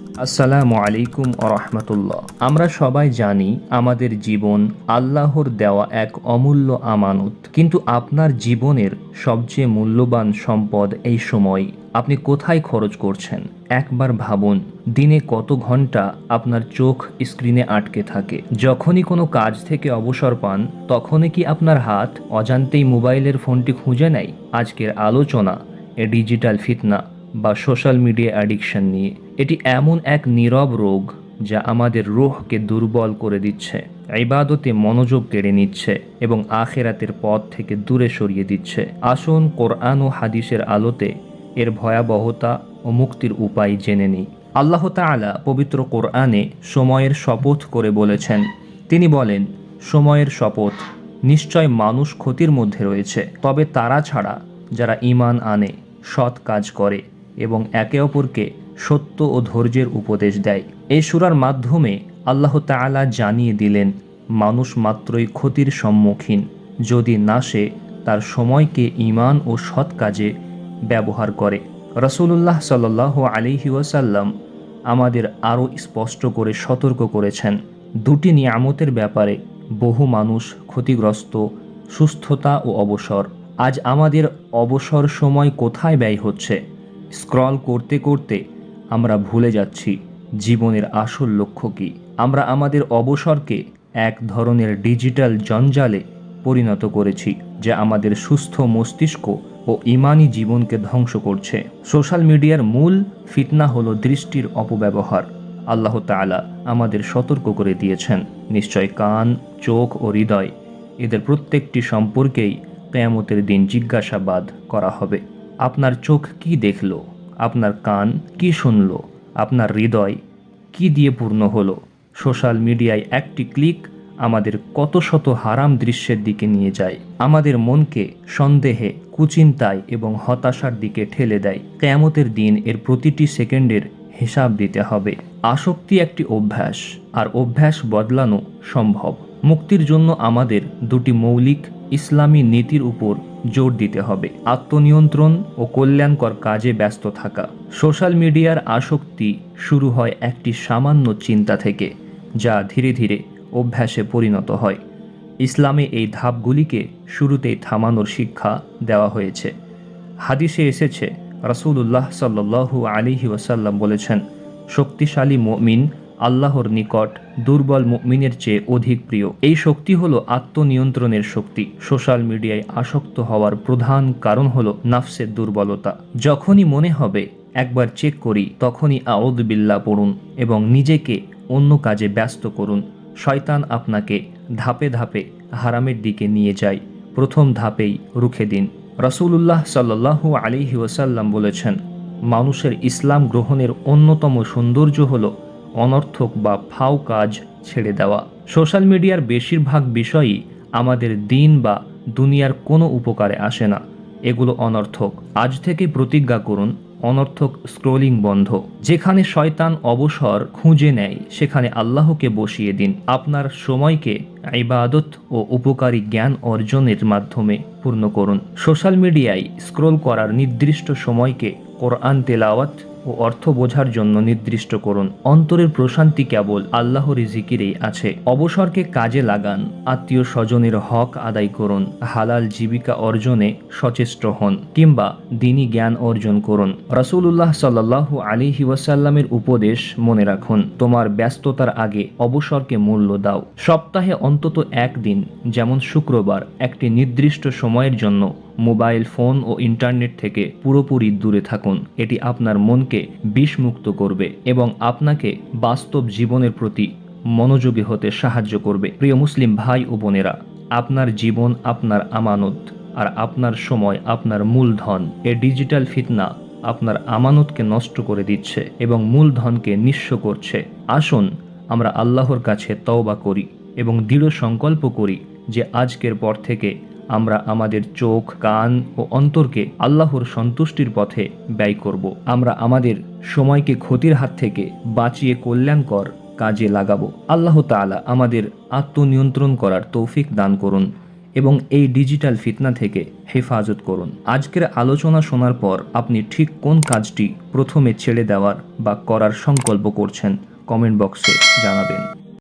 আসসালামু আলাইকুম রহমতুল্লাহ। আমরা সবাই জানি আমাদের জীবন আল্লাহর দেওয়া এক অমূল্য আমানত। কিন্তু আপনার জীবনের সবচেয়ে মূল্যবান সম্পদ এই সময় আপনি কোথায় খরচ করছেন? একবার ভাবুন, দিনে কত ঘণ্টা আপনার চোখ স্ক্রিনে আটকে থাকে? যখনই কোনো কাজ থেকে অবসর পান, তখনই কি আপনার হাত অজান্তেই মোবাইলের ফোনটি খুঁজে নেয়? আজকের আলোচনা এ ডিজিটাল ফিতনা বা সোশ্যাল মিডিয়া অ্যাডিকশন নিয়ে। এটি এমন এক নীরব রোগ যা আমাদের রুহকে দুর্বল করে দিচ্ছে, ইবাদতে মনোযোগ কেড়ে নিচ্ছে এবং আখেরাতের পথ থেকে দূরে সরিয়ে দিচ্ছে। আসুন কোরআন ও হাদিসের আলোতে এর ভয়াবহতা ও মুক্তির উপায় জেনে নিই। আল্লাহ তাআলা পবিত্র কোরআনে সময়ের শপথ করে বলেছেন, তিনি বলেন, সময়ের শপথ নিশ্চয় মানুষ ক্ষতির মধ্যে রয়েছে, তবে তারা ছাড়া যারা ঈমান আনে, সৎ কাজ করে। এবং একে অপরকে সত্য ও ধৈর্যের উপদেশ দেয়। এই সুরার মাধ্যমে আল্লাহ তাআলা জানিয়ে দিলেন, মানুষ মাত্রই ক্ষতির সম্মুখীন, যদি না সে তার সময়কে ঈমান ও সৎ কাজে ব্যবহার করে। রসুল্লাহ সাল্লাহ আলিহি ওয়াসাল্লাম আমাদের আরও স্পষ্ট করে সতর্ক করেছেন, দুটি নিয়ামতের ব্যাপারে বহু মানুষ ক্ষতিগ্রস্ত, সুস্থতা ও অবসর। আজ আমাদের অবসর সময় কোথায় ব্যয় হচ্ছে? স্ক্রল করতে করতে আমরা ভুলে যাচ্ছি জীবনের আসল লক্ষ্য কী। আমরা আমাদের অবসরকে এক ধরনের ডিজিটাল জঞ্জালে পরিণত করেছি, যা আমাদের সুস্থ মস্তিষ্ক ও ইমানি জীবনকে ধ্বংস করছে। সোশ্যাল মিডিয়ার মূল ফিতনা হলো দৃষ্টির অপব্যবহার। আল্লাহ তাআলা আমাদের সতর্ক করে দিয়েছেন, নিশ্চয় কান, চোখ ও হৃদয়, এদের প্রত্যেকটি সম্পর্কেই কেয়ামতের দিন জিজ্ঞাসাবাদ করা হবে। আপনার চোখ কি দেখল? আপনার কান কি শুনল? আপনার হৃদয় কি দিয়ে পূর্ণ হলো? সোশ্যাল মিডিয়ায় একটি ক্লিক আমাদের কত শত হারাম দৃশ্যের দিকে নিয়ে যায়। আমাদের মনকে সন্দেহে, কুচিন্তায় এবং হতাশার দিকে ঠেলে দেয়। কেয়ামতের দিন এর প্রতিটি সেকেন্ডের হিসাব দিতে হবে। আসক্তি একটি অভ্যাস, আর অভ্যাস বদলানো সম্ভব। মুক্তির জন্য আমাদের দুটি মৌলিক ইসলামী নীতির উপর জোর দিতে হবে। আত্মনিয়ন্ত্রণ ও কল্যাণকর কাজে ব্যস্ত থাকা। সোশ্যাল মিডিয়ার আসক্তি শুরু হয় একটি সামান্য চিন্তা থেকে, যা ধীরে ধীরে অভ্যাসে পরিণত হয়। ইসলামে এই ধাপগুলিকে শুরুতেই থামানোর শিক্ষা দেওয়া হয়েছে। হাদিসে এসেছে, রাসূলুল্লাহ সাল্লু আলিহি ওয়াসাল্লাম বলেছেন, শক্তিশালী মুমিন আল্লাহর নিকট দুর্বল মুমিনের চেয়ে অধিক প্রিয়। এই শক্তি হলো আত্মনিয়ন্ত্রণের শক্তি। সোশ্যাল মিডিয়ায় আসক্ত হওয়ার প্রধান কারণ হলো নাফসের দুর্বলতা। যখনই মনে হবে, একবার চেক করি, তখনই আউদ বিল্লা পড়ুন এবং নিজেকে অন্য কাজে ব্যস্ত করুন। শয়তান আপনাকে ধাপে ধাপে হারামের দিকে নিয়ে যায়। প্রথম ধাপেই রুখে দিন। রসুল্লাহ সাল্লাহু আলিহি ওসাল্লাম বলেছেন, মানুষের ইসলাম গ্রহণের অন্যতম সৌন্দর্য হলো অনর্থক বা ফাও কাজ ছেড়ে দেওয়া। সোশ্যাল মিডিয়ার বেশিরভাগ বিষয়ই আমাদের দিন বা দুনিয়ার কোনো উপকারে আসে না। এগুলো অনর্থক। আজ থেকে প্রতিজ্ঞা করুন, অনর্থক স্ক্রোলিং বন্ধ। যেখানে শয়তান অবসর খুঁজে নেয়, সেখানে আল্লাহকে বসিয়ে দিন। আপনার সময়কে ইবাদত ও উপকারী জ্ঞান অর্জনের মাধ্যমে পূর্ণ করুন। সোশ্যাল মিডিয়ায় স্ক্রোল করার নির্দিষ্ট সময়কে কোরআন তেলাওয়াত ও অর্থ বোঝার জন্য নির্দিষ্ট করুন। অন্তরের প্রশান্তি কেবল আল্লাহর জিকিরেই আছে। অবসরকে কাজে লাগান। আত্মীয় স্বজনের হক আদায় করুন। হালাল জীবিকা অর্জনে সচেষ্ট হন কিংবা দিনী জ্ঞান অর্জন করুন। রসুল্লাহ সাল্লাহু আলিহি ওয়াসাল্লামের উপদেশ মনে রাখুন, তোমার ব্যস্ততার আগে অবসরকে মূল্য দাও। সপ্তাহে অন্তত একদিন, যেমন শুক্রবার, একটি নির্দিষ্ট সময়ের জন্য মোবাইল ফোন ও ইন্টারনেট থেকে পুরোপুরি দূরে থাকুন। এটি আপনার মনকে বিষমুক্ত করবে এবং আপনাকে বাস্তব জীবনের প্রতি মনোযোগী হতে সাহায্য করবে। প্রিয় মুসলিম ভাই ও বোনেরা, আপনার জীবন আপনার আমানত আর আপনার সময় আপনার মূলধন। এ ডিজিটাল ফিতনা আপনার আমানতকে নষ্ট করে দিচ্ছে এবং মূলধনকে নিঃস্ব করছে। আসুন, আমরা আল্লাহর কাছে তওবা করি এবং দৃঢ় সংকল্প করি যে আজকের পর থেকে আমরা আমাদের চোখ, কান ও অন্তরকে আল্লাহর সন্তুষ্টির পথে ব্যয় করব। আমরা আমাদের সময়কে ক্ষতির হাত থেকে বাঁচিয়ে কল্যাণকর কাজে লাগাবো। আল্লাহ তাআলা আমাদের আত্মনিয়ন্ত্রণ করার তৌফিক দান করুন এবং এই ডিজিটাল ফিতনা থেকে হেফাজত করুন। আজকের আলোচনা শোনার পর আপনি ঠিক কোন কাজটি প্রথমে ছেড়ে দেওয়ার বা করার সংকল্প করছেন কমেন্ট বক্সে জানাবেন।